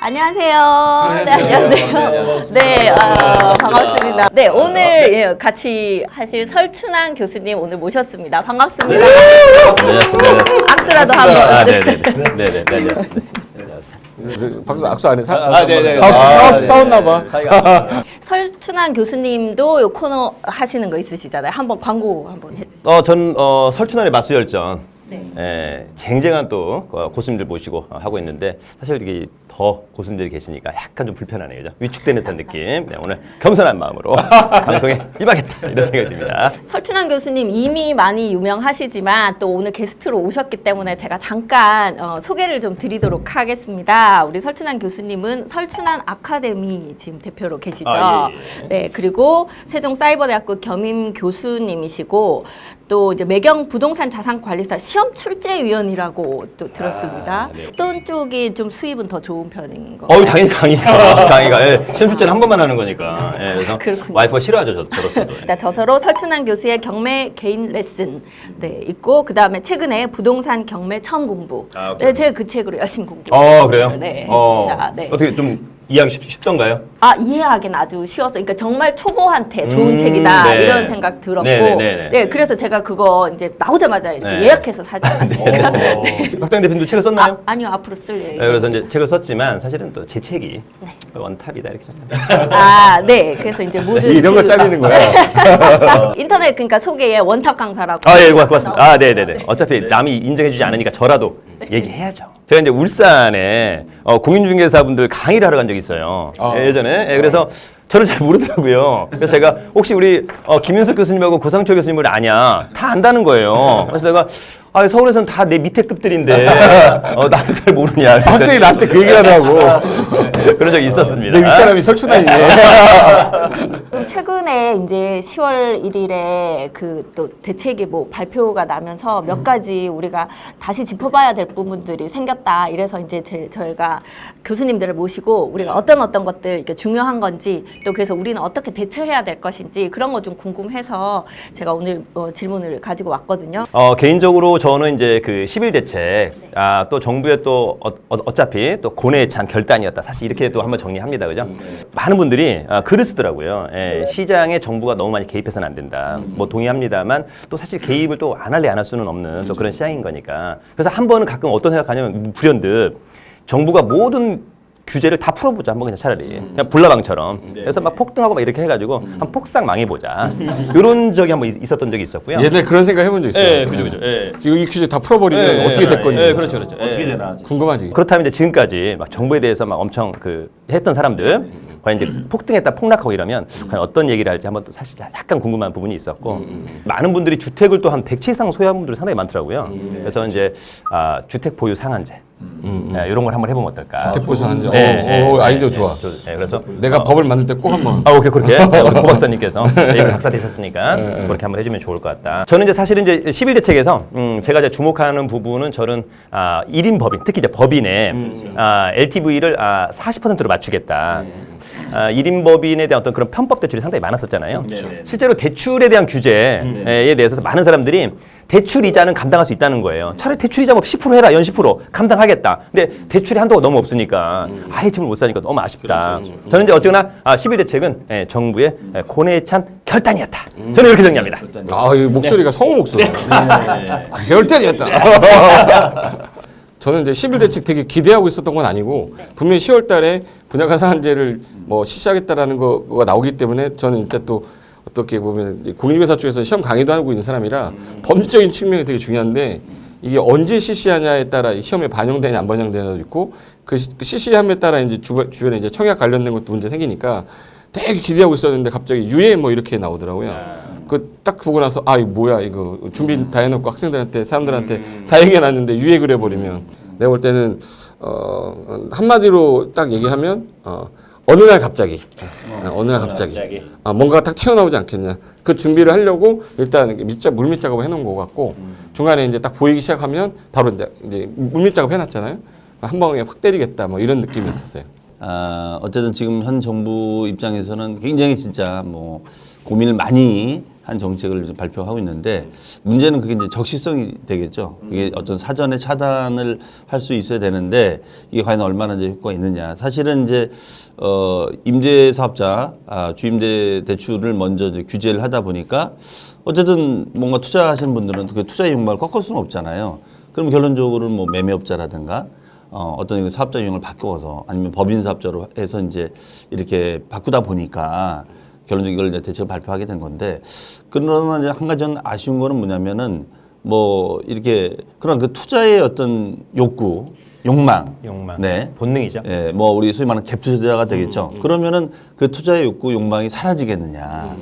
안녕하세요. 네, 안녕하세요. 네, 아, 반갑습니다. 네, 오늘 예, 같이 하실 설춘환 교수님 오늘 모셨습니다. 반갑습니다. 안녕하십니까. 악수라도 아, 한번. 네네네. 네네. 네, 안녕하십니다. 안녕하세요. 그 박수 악수 안 해? 사, 아, 네네. 싸웠, 아, 싸웠, 네. 싸웠나 봐. 사이가. 설춘환 교수님도 요 코너 하시는 거 있으시잖아요. 한번 광고 한번 해주세요. 어, 전 어, 설춘환의 마수열전. 네. 예, 쟁쟁한 또 어, 고수님들 모시고 어, 하고 있는데 사실 이게 더 고수님들이 계시니까 약간 좀 불편하네요. 그죠? 위축되는 듯한 느낌. 네, 오늘 겸손한 마음으로 방송에 임하겠다 이런 생각이 듭니다. 설춘환 교수님 이미 많이 유명하시지만 또 오늘 게스트로 오셨기 때문에 제가 잠깐 어, 소개를 좀 드리도록 하겠습니다. 우리 설춘환 교수님은 설춘환 아카데미 지금 대표로 계시죠. 아, 예, 네, 그리고 세종사이버대학교 겸임 교수님이시고 또 이제 매경 부동산 자산 관리사 시험 출제위원이라고 또 들었습니다. 아, 네. 어떤 쪽이 좀 수입은 더 좋은 편인 거? 어우 당연히 강의가 강의가 예, 시험 출제는 한 번만 하는 거니까. 예, 그래서 그렇군요. 와이프가 싫어하죠 저, 저로서도. 네, 저서로 설춘환 교수의 경매 개인 레슨 네, 있고 그 다음에 최근에 부동산 경매 처음 공부. 아. 네, 제가 그 책으로 열심히 공부. 어 그래요? 네, 어, 했습니다. 네. 어떻게 좀 이해하기 쉽, 쉽던가요? 아 이해하기는 아주 쉬워서, 그러니까 정말 초보한테 좋은 음, 책이다 네. 이런 생각 들었고, 네, 네, 네, 네. 그래서 제가 그거 이제 나오자마자 이렇게 네. 예약해서 사지 않았습니까? 네. 박당 대표님도 책을 썼나요? 아, 아니요 앞으로 쓸 예정. 네, 그래서 이제 책을 썼지만 사실은 또 제 책이 네. 원탑이다 이렇게 생각합니다. 아, 네. 그래서 이제 모든 이런 거 그- 잘리는 거야. 인터넷 그러니까 소개에 원탑 강사라고. 아, 예, 고맙습니다. 아, 네, 네, 네. 어차피 남이 인정해주지 않으니까 저라도 얘기해야죠. 제가 이제 울산에 어, 공인중개사분들 강의를 하러 간 적이 있어요. 아. 예, 예전에. 예, 그래서 저를 잘 모르더라고요. 그래서 제가 혹시 우리 어, 김윤석 교수님하고 고상철 교수님을 아냐? 다 안다는 거예요. 그래서 내가 아, 서울에서는 다 내 밑에 급들인데 어, 나도 잘 모르냐. 학생이 나한테 그 얘기 하더라고. 그런 적이 있었습니다. 내 윗사람이 설춘환이네. 좀 최근에 이제 10월 1일에 그 또 대책이 뭐 발표가 나면서 몇 가지 우리가 다시 짚어봐야 될 부분들이 생겼다. 이래서 이제 제, 저희가 교수님들을 모시고 우리가 어떤 어떤 것들 이렇게 중요한 건지 또 그래서 우리는 어떻게 대처해야 될 것인지 그런 거 좀 궁금해서 제가 오늘 어, 질문을 가지고 왔거든요. 어, 개인적으로 저는 이제 그 10일 대책, 아, 또 정부의 또 어, 어, 차피또 고뇌에 찬 결단이었다. 사실 이렇게 또 한번 정리합니다. 그죠? 많은 분들이 아, 글을 쓰더라고요. 예, 시장에 정부가 너무 많이 개입해서는 안 된다. 뭐 동의합니다만 또 사실 개입을 또 안 할래 안 할 수는 없는 또 그런 시장인 거니까. 그래서 한 번은 가끔 어떤 생각하냐면 불현듯 정부가 모든 규제를 다 풀어보자 한번 그냥 차라리 그냥 불나방처럼 그래서 막 폭등하고 막 이렇게 해가지고 한 폭삭 망해보자 이런 적이 한번 있- 있었던 적이 있었고요. 옛날 그런 생각 해본 적 있어요. 예, 그죠, 그죠. 예. 이거 이 퀴즈 다 풀어버리면 예, 어떻게 예, 될 건지. 예, 그렇죠, 그렇죠. 어떻게 예. 되나 궁금하지. 그렇다면 이제 지금까지 막 정부에 대해서 막 엄청 그 했던 사람들 과연 이제 폭등했다 폭락하고 이러면 과연 어떤 얘기를 할지 한번 또 사실 약간 궁금한 부분이 있었고 많은 분들이 주택을 또 한 100채 이상 소유한 분들이 상당히 많더라고요. 그래서 이제 아, 주택 보유 상한제 네, 이런 걸 한번 해보면 어떨까? 보유 상한제. 네, 어, 어, 네, 아이디어 네, 좋아. 저- 네, 그래서 내가 법을 만들 때 꼭 한번. 아, 오케이, 그렇게. 네, 우리 고 박사님께서 예비 박사 되셨으니까 그렇게 한번 해주면 좋을 것 같다. 저는 이제 사실은 이제 11 대책에서 음, 제가 이제 주목하는 부분은 저는 아, 1인 법인, 특히 이제 법인의 아, LTV를 아, 40%로 맞추겠다. 아, 1인 법인에 대한 어떤 그런 편법 대출이 상당히 많았었잖아요. 네네. 실제로 대출에 대한 규제에 대해서 많은 사람들이 대출 이자는 감당할 수 있다는 거예요. 차라리 대출 이자 뭐 10% 해라, 연 10% 감당하겠다. 근데 대출이 한도가 너무 없으니까 아예 집을 못 사니까 너무 아쉽다. 저는 이제 어쩌나 아, 11 대책은 예, 정부의 예, 고뇌에 찬 결단이었다. 저는 이렇게 정리합니다. 아, 이 목소리가 성우 목소리. 네. 아, 결단이었다. 저는 이제 11 대책 되게 기대하고 있었던 건 아니고 분명히 10월 달에 분양가 상한제를 뭐 실시하겠다라는 거가 나오기 때문에 저는 일단 또 어떻게 보면 공인중개사 쪽에서 시험 강의도 하고 있는 사람이라 법률적인 측면이 되게 중요한데 이게 언제 실시하냐에 따라 이 시험에 반영되냐 안 반영되냐도 있고 그 시- 그 실시함에 따라 이제 주, 주변에 이제 청약 관련된 것도 문제 생기니까 되게 기대하고 있었는데 갑자기 유예 뭐 이렇게 나오더라고요. 그 딱 보고 나서 아 이거 뭐야 이거 준비 다 해놓고 학생들한테 사람들한테 다 얘기해놨는데 유예 그려버리면 내가 볼 때는 어 한마디로 딱 얘기하면 어 어느 날 갑자기. 어, 어느 날 갑자기. 갑자기. 아, 뭔가가 딱 튀어나오지 않겠냐. 그 준비를 하려고 일단 밑작 물밑 작업을 해놓은 것 같고 중간에 이제 딱 보이기 시작하면 바로 이제, 이제 물밑 작업 해놨잖아요. 한 방에 확 때리겠다 뭐 이런 느낌이 있었어요. 아, 어쨌든 지금 현 정부 입장에서는 굉장히 진짜 뭐 고민을 많이 한 정책을 좀 발표하고 있는데 문제는 그게 이제 적시성이 되겠죠. 이게 어떤 사전에 차단을 할 수 있어야 되는데 이게 과연 얼마나 이제 효과가 있느냐. 사실은 이제 어 임대 사업자 아, 주임대 대출을 먼저 이제 규제를 하다 보니까 어쨌든 뭔가 투자하시는 분들은 그 투자의 욕망을 꺾을 수는 없잖아요. 그럼 결론적으로 뭐 매매업자라든가 어, 어떤 사업자 유형을 바꿔서 아니면 법인 사업자로 해서 이제 이렇게 바꾸다 보니까 결론적으로 이걸 대책을 발표하게 된 건데 그러나 이제 한 가지 저는 아쉬운 거는 뭐냐면은 뭐 이렇게 그런 그 투자의 어떤 욕구, 욕망, 욕망. 네. 본능이죠. 예, 뭐 우리 소위 말하는 갭 투자가 되겠죠. 그러면은 그 투자의 욕구, 욕망이 사라지겠느냐.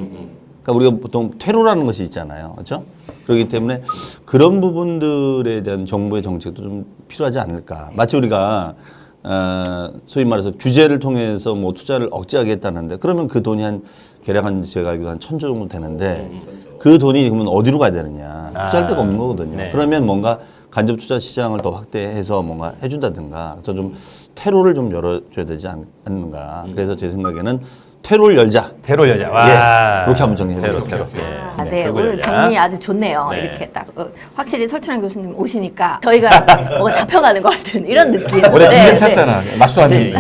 그러니까 우리가 보통 퇴로라는 것이 있잖아요. 그렇죠? 그렇기 때문에 그런 부분들에 대한 정부의 정책도 좀 필요하지 않을까. 마치 우리가 어, 소위 말해서 규제를 통해서 뭐 투자를 억제하겠다는데 그러면 그 돈이 한 대략 한 제가 알기로 한 천조 정도 되는데 그 돈이 그러면 어디로 가야 되느냐. 투자할 데가 없는 거거든요. 네. 그러면 뭔가 간접 투자 시장을 더 확대해서 뭔가 해준다든가 그래서 좀 퇴로를 좀 열어줘야 되지 않, 않는가. 그래서 제 생각에는 퇴로를 열자. 테러 여자. 와. 예, 그렇게 한번 정리해 테러, 보겠습니다. 테러. 예. 아, 네, 출구 오늘 여자. 정리 아주 좋네요. 네. 이렇게 딱 어, 확실히 설춘환 교수님 오시니까 저희가 뭐가 잡혀가는 것 같은 이런 느낌. 올해 네, 군대 탔잖아. 맞수 안 네. 했는데.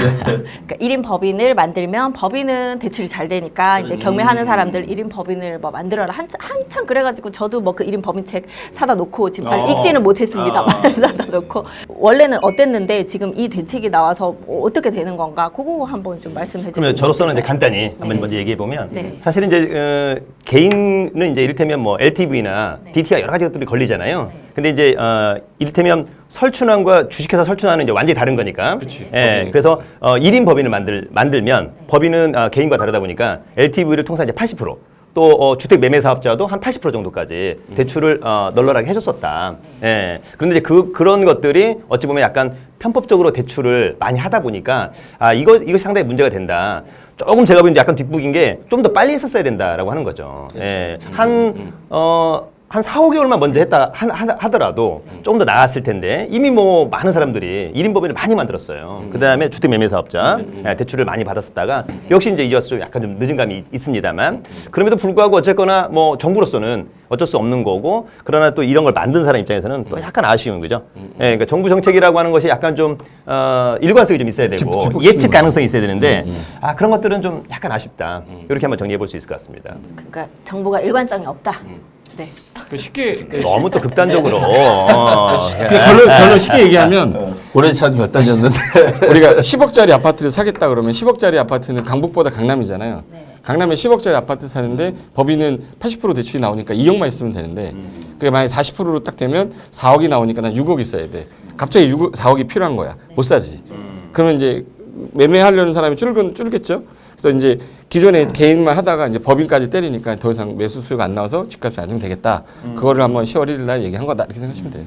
그러니까 1인 법인을 만들면 법인은 대출이 잘 되니까 이제 경매하는 사람들 1인 법인을 뭐 만들어라 한, 한참 그래가지고 저도 뭐 그 1인 법인 책 사다 놓고 지금 아직 어. 읽지는 못했습니다만 어. 사다 놓고 원래는 어땠는데 지금 이 대책이 나와서 뭐 어떻게 되는 건가 그거 한번 좀 말씀해 주시면 그러면 저로서는 이제 좋겠어요. 간단히 한번 네. 먼저 얘기해 보면 네. 사실은 이제 어, 개인은 이제 이를테면 뭐 LTV나 네. DT가 여러 가지 것들이 걸리잖아요. 근데 이제 어, 이를테면 설춘환과 주식회사 설춘환은 이제 완전히 다른 거니까. 그치. 예. 법인이. 그래서 어, 1인 법인을 만들 만들면 법인은 어, 개인과 다르다 보니까 LTV를 통상 이제 80%. 또 어, 주택 매매 사업자도 한 80% 정도까지 대출을 어, 널널하게 해줬었다. 예. 그런데 이제 그 그런 것들이 어찌 보면 약간 편법적으로 대출을 많이 하다 보니까 아 이거 이거 상당히 문제가 된다. 조금 제가 보기엔 약간 뒷북인 게 좀 더 빨리 했었어야 된다라고 하는 거죠. 예. 한 어. 한 4, 5개월만 먼저 했다 하, 하- 하더라도 조금 더 나았을 텐데 이미 뭐 많은 사람들이 1인 법인을 많이 만들었어요. 그다음에 주택 매매 사업자 예, 대출을 많이 받았었다가 역시 이제 와서 약간 좀 늦은 감이 있습니다만 그럼에도 불구하고 어쨌거나 뭐 정부로서는 어쩔 수 없는 거고 그러나 또 이런 걸 만든 사람 입장에서는 또 약간 아쉬운 거죠. 예, 그러니까 정부 정책이라고 하는 것이 약간 좀 어, 일관성이 좀 있어야 되고 예측 가능성이 있어야 되는데 아 그런 것들은 좀 약간 아쉽다. 이렇게 한번 정리해 볼 수 있을 것 같습니다. 그러니까 정부가 일관성이 없다. 네. 그 쉽게 너무 또 극단적으로 어, 그 결론, 결론 쉽게 얘기하면 올해 참 결단이었는데 우리가 10억짜리 아파트를 사겠다 그러면 10억짜리 아파트는 강북보다 강남이잖아요. 강남에 10억짜리 아파트 사는데 법인은 80% 대출이 나오니까 2억만 있으면 되는데 그게 만약에 40%로 딱 되면 4억이 나오니까 난 6억 있어야 돼. 갑자기 6억, 4억이 필요한 거야. 못 사지. 그러면 이제 매매하려는 사람이 줄긴 줄겠죠. 그래서 이제 기존에 개인만 하다가 이제 법인까지 때리니까 더 이상 매수 수요가 안 나와서 집값이 안정되겠다. 그거를 한번 10월 1일 날 얘기한 거다 이렇게 생각하시면 돼요.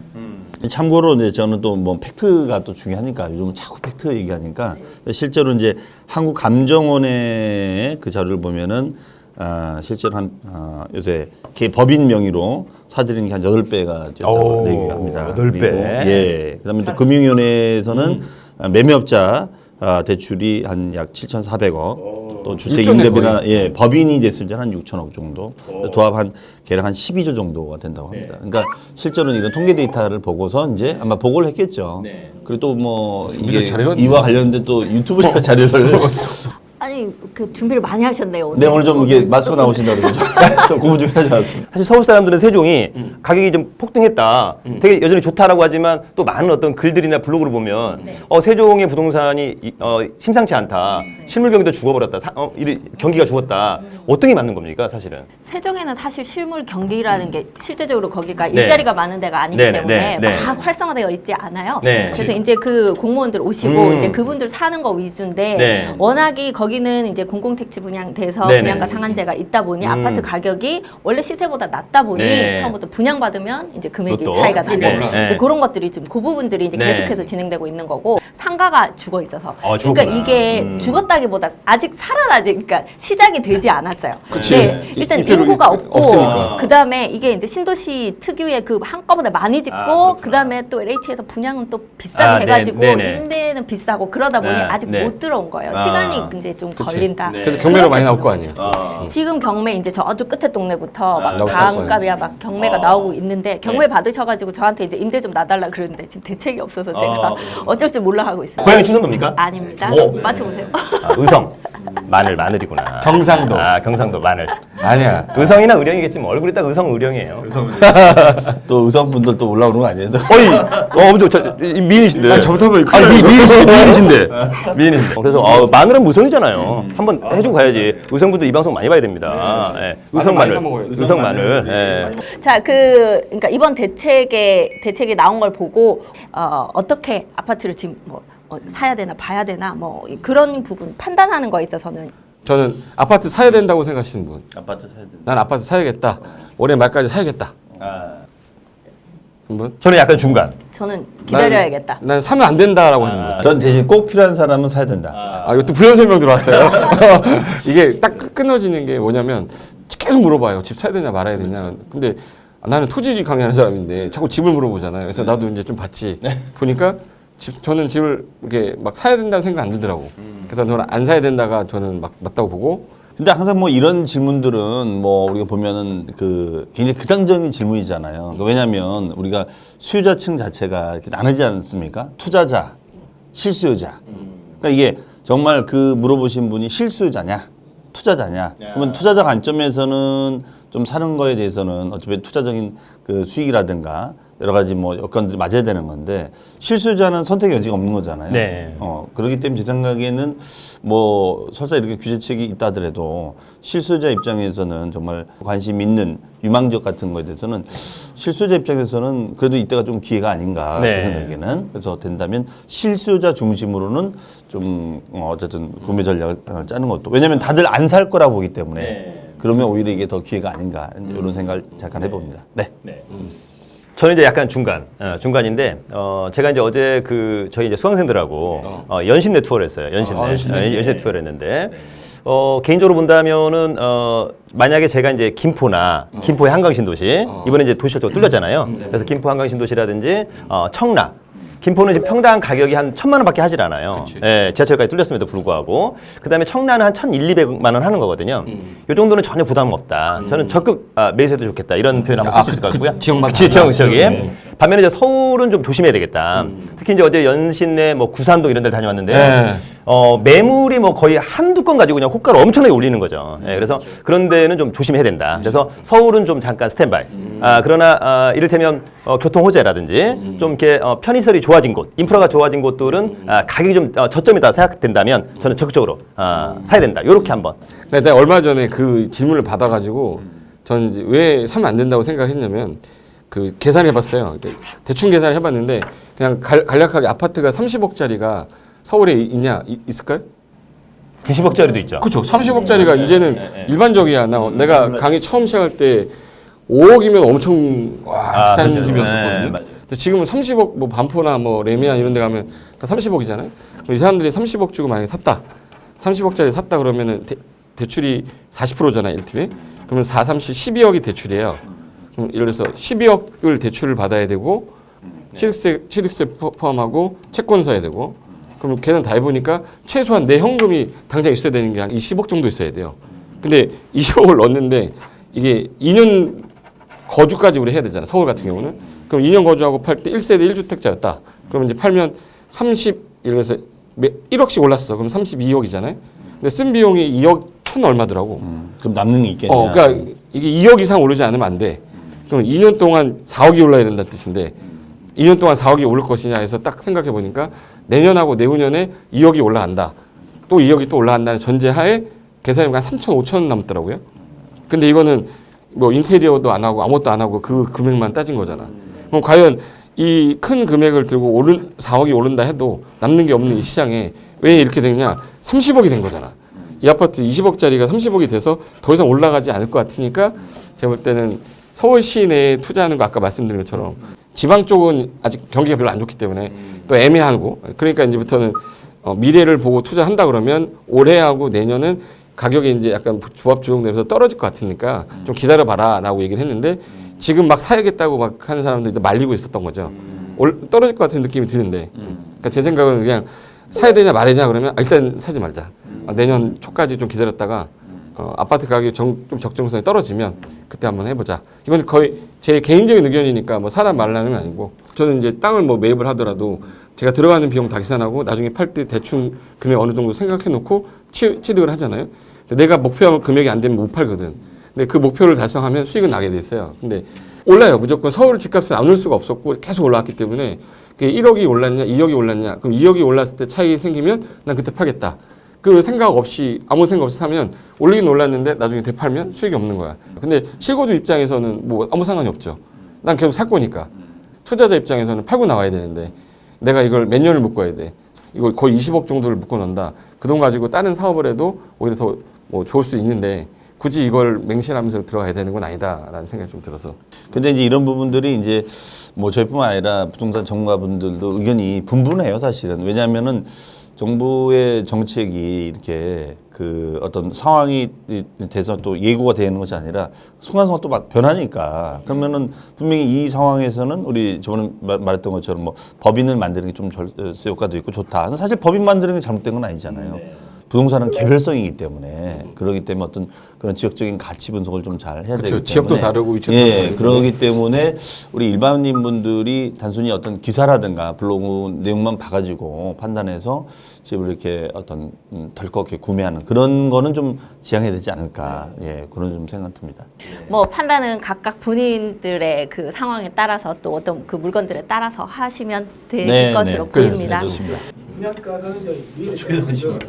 참고로 이제 저는 또 뭐 팩트가 또 중요하니까 요즘 은 자꾸 팩트 얘기하니까 실제로 이제 한국 감정원의 그 자료를 보면은 아, 실제로 한 아, 요새 개 법인 명의로 사들이는 게 한 여덟 배가 오, 됐다고 얘기합니다. 여덟 배. 그리고 예. 그다음에 또 금융위원회에서는 아, 매매업자 아, 대출이 한 약 7,400억, 또 주택 임대비나 거의. 예, 법인이 됐을 때는 한 6천억 정도, 도합 한 계략 한 12조 정도가 된다고 합니다. 그러니까 실제로는 이런 통계 데이터를 보고서 이제 아마 보고를 했겠죠. 그리고 또뭐 준비를 이게 잘해왔네. 이와 관련된 또 유튜브 자료를 아니 그 준비를 많이 하셨네요. 오늘. 네 오늘 좀 이게 마스크 나오신다 그러죠. 좀 공부 좀 하지 않았습니다. 사실 서울 사람들은 세종이 가격이 좀 폭등했다. 되게 여전히 좋다라고 하지만 또 많은 어떤 글들이나 블로그를 보면 어, 세종의 부동산이 이- 어, 심상치 않다. 실물 경기도 죽어버렸다. 사- 어, 이리- 경기가 죽었다. 어떤 게 맞는 겁니까, 사실은? 세종에는 사실 실물 경기라는 게 실제적으로 거기가 네. 일자리가 많은 데가 아니기 네, 네, 때문에 네, 네. 막 활성화되어 있지 않아요. 네. 그래서 이제 그 공무원들 오시고 음. 이제 그분들 사는 거 위주인데 네. 워낙이 거기 거기는 이제 공공택지 분양돼서 네네. 분양가 상한제가 있다 보니 음. 아파트 가격이 원래 시세보다 낮다 보니 네. 처음부터 분양받으면 이제 금액이 그것도. 차이가 나고 네. 이제 네. 그런 것들이 좀그 부분들이 이제 네. 계속해서 진행되고 있는 거고 상가가 죽어 있어서 어, 그러니까 죽었구나. 이게 음. 죽었다기보다 아직 살아나지 그러니까 시작이 되지 않았어요. 그치. 네, 일단 입주를 인구가 없- 없고 없으니까. 그 다음에 이게 이제 신도시 특유의 그 한꺼번에 많이 짓고 아, 그렇구나. 그 다음에 또 LH에서 분양은 또 비싸게 아, 네, 해가지고 네네. 임대는 비싸고 그러다 보니 네, 아직 네. 못 들어온 거예요. 아. 시간이 이제 좀 그치. 걸린다. 네. 그래서 경매가 많이 나올 거 아니에요. 어. 지금 경매 이제 저쪽 끝에 동네부터 막 나오기 다음값이야 막 경매가 어. 나오고 있는데 경매 네. 받으셔가지고 저한테 이제 임대 좀 놔달라 그러는데 지금 대책이 없어서 제가 어. 어쩔 줄 몰라 하고 있어요. 고향이 충청도입니까? 아닙니다. 오. 맞춰보세요. 아, 의성. 마늘 마늘이구나. 경상도. 아 경상도 마늘. 아니야. 의성이나 의령이겠지 뭐 얼굴이 딱 의성 의령이에요. 또 의성분들 또 올라오는 거 아니에요? 어이, 어, 엄청 저, 이 미인이신데. 아니, 저부터 아니, 미, 미인이신데, 미인이신데. 미인이신데. 그래서 어, 마늘은 무성이잖아 요. 한번 해주고 가야지. 의성분들 이 방송 많이 봐야 됩니다. 예. 의성 마늘 많이 마늘, 사 먹어요. 의성 마늘. 예. 자, 그 그러니까 이번 대책에 대책이 나온 걸 보고 어, 어떻게 아파트를 지금 뭐 어, 사야 되나 봐야 되나 뭐 그런 부분 판단하는 거에 있어서는 저는 아파트 사야 된다고 생각하시는 분. 아파트 사야 된다. 난 아파트 사야겠다. 올해 말까지 사야겠다. 아, 저는 약간 중간. 저는 기다려야겠다. 난, 난 사면 안 된다라고 하는 분. 전 대신 꼭 필요한 사람은 사야 된다. 아, 이것도 부연 설명 들어왔어요. 이게 딱 끊- 끊어지는 게 뭐냐면 계속 물어봐요. 집 사야 되냐 말아야 되냐. 근데 나는 토지 강의하는 사람인데 자꾸 집을 물어보잖아요. 그래서 나도 이제 좀 봤지. 보니까 집, 저는 집을 이렇게 막 사야 된다는 생각 안 들더라고. 그래서 저는 안 사야 된다가 저는 막 맞다고 보고 근데 항상 뭐 이런 질문들은 뭐 우리가 보면은 그 굉장히 극단적인 질문이잖아요. 그러니까 왜냐하면 우리가 수요자층 자체가 이렇게 나누지 않습니까? 투자자, 실수요자. 그러니까 이게 정말 그 물어보신 분이 실수요자냐, 투자자냐. 그러면 투자자 관점에서는 좀 사는 거에 대해서는 어차피 투자적인 그 수익이라든가 여러 가지 뭐 여건들이 맞아야 되는 건데 실수요자는 선택의 여지가 없는 거잖아요. 네. 어, 그렇기 때문에 제 생각에는 뭐 설사 이렇게 규제책이 있다 하더라도 실수요자 입장에서는 정말 관심 있는 유망적 같은 거에 대해서는 실수요자 입장에서는 그래도 이때가 좀 기회가 아닌가 네. 제 생각에는 그래서 된다면 실수요자 중심으로는 좀 어, 어쨌든 구매 전략을 어, 짜는 것도 왜냐하면 다들 안 살 거라고 보기 때문에 네. 그러면 오히려 이게 더 기회가 아닌가 이런 생각을 잠깐 해봅니다. 네. 저는 이제 약간 중간, 어, 중간인데, 어, 제가 이제 어제 그, 저희 이제 수강생들하고, 어, 연신내 투어를 했어요. 연신내. 아, 연신내. 어, 연신내 투어를 했는데, 어, 개인적으로 본다면은, 어, 만약에 제가 이제 김포나, 김포의 한강 신도시, 이번에 이제 도시철도가 뚫렸잖아요. 그래서 김포 한강 신도시라든지, 어, 청라, 김포는 지금 평당 가격이 한 천만 원밖에 하질 않아요. 예, 지하철까지 뚫렸음에도 불구하고. 그 다음에 청라는 한 천 일, 이백만 원 하는 거거든요. 이 정도는 전혀 부담 없다. 저는 적극 아, 매수해도 좋겠다. 이런 표현 한번 쓸 수 있을 것 같고요. 지역마다 그치, 지역, 달라. 지역이. 네. 반면에 이제 서울은 좀 조심해야 되겠다. 특히 이제 어제 연신내 뭐 구산동 이런 데를 다녀왔는데 네. 어, 매물이 뭐 거의 한두 건 가지고 그냥 호가를 엄청나게 올리는 거죠. 예, 그래서 그런 데는 좀 조심해야 된다. 그래서 서울은 좀 잠깐 스탠바이. 아, 그러나 아, 이를테면 어, 교통 호재라든지 좀 이렇게 어, 편의시설이 좋아진 곳, 인프라가 좋아진 곳들은 아, 가격이 좀 어, 저점이다 생각된다면 저는 적극적으로 아, 사야 된다. 요렇게 한번. 근데 내가 얼마 전에 그 질문을 받아가지고 저는 이제 왜 사면 안 된다고 생각했냐면 그 계산해봤어요. 대충 계산해봤는데 그냥 갈- 간략하게 아파트가 30억짜리가 서울에 있냐 이- 있을까요? 90억짜리도 있죠. 그렇죠. 30억짜리가 이제는 일반적이야. 나 내가 강의 처음 시작할 때 5억이면 엄청 와 아, 비싼 그렇죠. 집이었었거든요. 네, 맞아요. 근데 지금은 30억 뭐 반포나 뭐 레미안 이런 데 가면 다 30억이잖아요. 그럼 이 사람들이 30억 주고 만약에 샀다. 30억짜리 샀다 그러면은 대, 대출이 40%잖아요, 1팀에. 그러면 4, 30, 12억이 대출이에요. 그럼 예를 들어서 12억을 대출을 받아야 되고 취득세 취득세 포- 포함하고 채권 사야 되고 그럼 걔는 다 해보니까 최소한 내 현금이 당장 있어야 되는 게 한 20억 정도 있어야 돼요. 근데 20억을 넣었는데 이게 2년 거주까지 우리 해야 되잖아. 서울 같은 경우는. 그럼 2년 거주하고 팔 때 1세대 1주택자였다. 그러면 이제 팔면 30 예를 들어서 1억씩 올랐어. 그럼 32억이잖아요. 근데 쓴 비용이 2억 천 얼마더라고. 그럼 남는 게 있겠냐? 어, 그러니까 이게 2억 이상 오르지 않으면 안 돼. 그럼 2년 동안 4억이 올라야 된다는 뜻인데 2년 동안 4억이 오를 것이냐 해서 딱 생각해 보니까 내년하고 내후년에 2억이 올라간다. 또 2억이 또 올라간다는 전제하에 계산이 한 3천, 5천 남더라고요. 근데 이거는 뭐 인테리어도 안 하고 아무것도 안 하고 그 금액만 따진 거잖아. 그럼 과연 이 큰 금액을 들고 오른 4억이 오른다 해도 남는 게 없는 이 시장에 왜 이렇게 되냐? 30억이 된 거잖아. 이 아파트 20억짜리가 30억이 돼서 더 이상 올라가지 않을 것 같으니까 제가 볼 때는 서울 시내에 투자하는 거 아까 말씀드린 것처럼 지방 쪽은 아직 경기가 별로 안 좋기 때문에 또 애매하고 그러니까 이제부터는 어, 미래를 보고 투자한다 그러면 올해하고 내년은 가격이 이제 약간 조합 조정되면서 떨어질 것 같으니까 좀 기다려봐라라고 얘기를 했는데 지금 막 사야겠다고 막 하는 사람들이 말리고 있었던 거죠. 올, 떨어질 것 같은 느낌이 드는데. 그러니까 제 생각은 그냥 사야 되냐 말아야 그러면 아, 일단 사지 말자. 아, 내년 초까지 좀 기다렸다가 어, 아파트 가격이 정, 좀 적정선이 떨어지면 그때 한번 해보자. 이건 거의 제 개인적인 의견이니까 뭐 사람 말라는 건 아니고 저는 이제 땅을 뭐 매입을 하더라도 제가 들어가는 비용 다 계산하고 나중에 팔 때 대충 금액 어느 정도 생각해 놓고 취, 취득을 하잖아요. 내가 목표 금액이 안 되면 못 팔거든. 근데 그 목표를 달성하면 수익은 나게 돼 있어요. 근데 올라요. 무조건 서울 집값은 안 올 수가 없었고 계속 올라왔기 때문에 그게 1억이 올랐냐, 2억이 올랐냐. 그럼 2억이 올랐을 때 차익이 생기면 난 그때 팔겠다. 그 생각 없이 아무 생각 없이 사면 올리긴 올랐는데 나중에 되팔면 수익이 없는 거야. 근데 실거주 입장에서는 뭐 아무 상관이 없죠. 난 계속 살 거니까. 투자자 입장에서는 팔고 나와야 되는데 내가 이걸 몇 년을 묶어야 돼. 이거 거의 20억 정도를 묶어 놓는다. 그 돈 가지고 다른 사업을 해도 오히려 더 뭐 좋을 수 있는데 굳이 이걸 맹신하면서 들어가야 되는 건 아니다라는 생각이 좀 들어서 근데 이제 이런 부분들이 이제 뭐 저희뿐만 아니라 부동산 전문가분들도 의견이 분분해요, 사실은. 왜냐하면은 정부의 정책이 이렇게 그 어떤 상황이 돼서 또 예고가 되는 것이 아니라 순간순간 또 막 변하니까 그러면은 분명히 이 상황에서는 우리 저번에 말- 말했던 것처럼 뭐 법인을 만드는 게 좀 절세 효과도 있고 좋다. 사실 법인 만드는 게 잘못된 건 아니잖아요. 부동산은 개별성이기 때문에 그러기 때문에 어떤 그런 지역적인 가치 분석을 좀 잘 해야 되기 그렇죠. 때문에 지역도 다르고 위치도 예, 다르기 그러기 때문에 우리 일반인 분들이 단순히 어떤 기사라든가 블로그 내용만 봐가지고 판단해서 집을 이렇게 어떤 음, 덜컥 이렇게 구매하는 그런 거는 좀 지양해야 되지 않을까 예 그런 좀 생각 듭니다. 뭐 판단은 각각 본인들의 그 상황에 따라서 또 어떤 그 물건들에 따라서 하시면 될 네, 것으로 네. 보입니다. 좋습니다. 분양가는 이제 유예됐잖아요.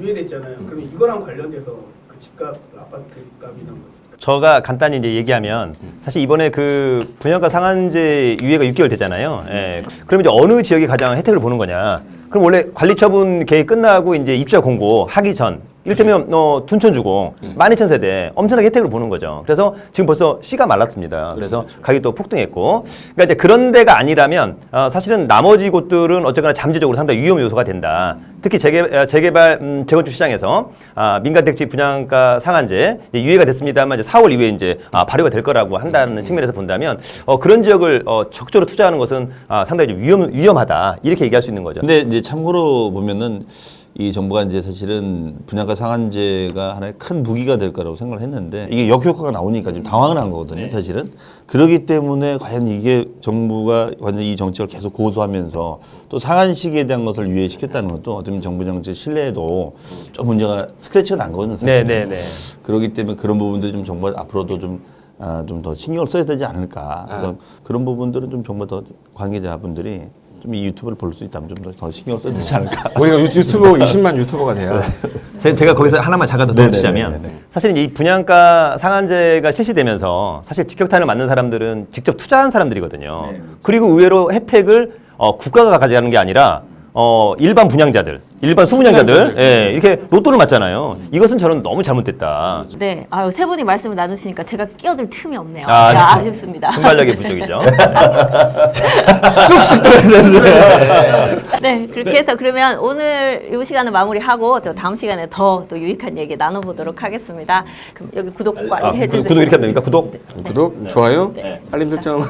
유예됐잖아요. 그럼 이거랑 관련돼서 그 집값, 아파트 값이나 뭐 저가 간단히 이제 얘기하면 사실 이번에 그 분양가 상한제 유예가 6개월 되잖아요. 예. 그럼 이제 어느 지역이 가장 혜택을 보는 거냐? 그럼 원래 관리처분 계획 끝나고 이제 입주자 공고 하기 전 이를테면 어, 둔촌 주고 12,000세대 엄청나게 혜택을 보는 거죠. 그래서 지금 벌써 씨가 말랐습니다. 그래서 가격이 또 폭등했고. 그러니까 이제 그런 데가 아니라면 어, 사실은 나머지 곳들은 어쨌거나 잠재적으로 상당히 위험 요소가 된다. 특히 재개, 어, 재개발 음, 재건축 시장에서 아, 민간 택지 분양가 상한제 이제 유예가 됐습니다만 이제 4월 이후에 이제 아, 발효가 될 거라고 한다는 측면에서 본다면 어, 그런 지역을 어, 적극적으로 투자하는 것은 아, 상당히 좀 위험 위험하다 이렇게 얘기할 수 있는 거죠. 근데 이제 참고로 보면은 이 정부가 이제 사실은 분양가 상한제가 하나의 큰 무기가 될 거라고 생각을 했는데 이게 역효과가 나오니까 지금 당황을 한 거거든요, 사실은. 그렇기 때문에 과연 이게 정부가 완전 히이 정책을 계속 고수하면서 또 상한 시기에 대한 것을 유예시켰다는 것도 보면 정부 정책 신뢰에도 좀 문제가 스크래치가 난 거거든요, 사실. 네, 네, 네. 그렇기 때문에 그런 부분들이 좀 정부가 앞으로도 좀 아, 좀 더 신경을 써야 되지 않을까. 그래서 그런 부분들은 좀 정부 더 관계자분들이 좀 이 유튜브를 볼 수 있다면 좀더더 신경을 써야 되지 않을까. 우리가 유- 유튜브 20만 유튜버가 돼야 제, 제가 거기서 하나만 잠깐 더. 덧붙이자면 사실 이 분양가 상한제가 실시되면서 사실 직격탄을 맞는 사람들은 직접 투자한 사람들이거든요. 그리고 의외로 혜택을 어, 국가가 가져가는 게 아니라 어, 일반 분양자들, 일반 수분양자들 예, 이렇게 로또를 맞잖아요. 이것은 저는 너무 잘못됐다. 네, 아유 세 분이 말씀을 나누시니까 제가 끼어들 틈이 없네요. 아, 아, 네. 아쉽습니다. 순발력이 부족이죠. 쑥쑥 들어야 네, 그렇게 해서 그러면 오늘 이 시간을 마무리하고 또 다음 시간에 더 또 유익한 얘기 나눠보도록 하겠습니다. 그럼 여기 구독과 아, 해주세요. 구독 이렇게 하면 됩니까? 구독. 구독, 좋아요, 알림 설정,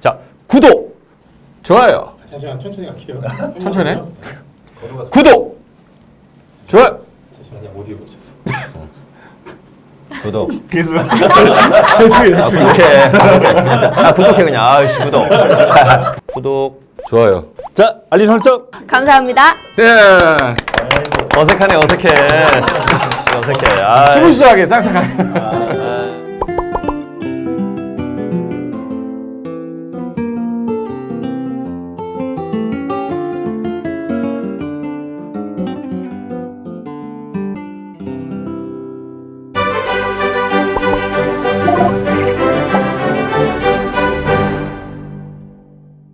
자, 구독, 좋아요. 잠시만 천천히 갈게요. 천천히 해. 구독, 좋아요. 구독. 아, 구독해. 아, 구독해 그냥. 아이씨, 구독. 구독. 좋아요. 자, 알림 설정! 감사합니다. 네. 어색하네, 어색해. 어색해. 아, 스무스하게 쌍쌍하게.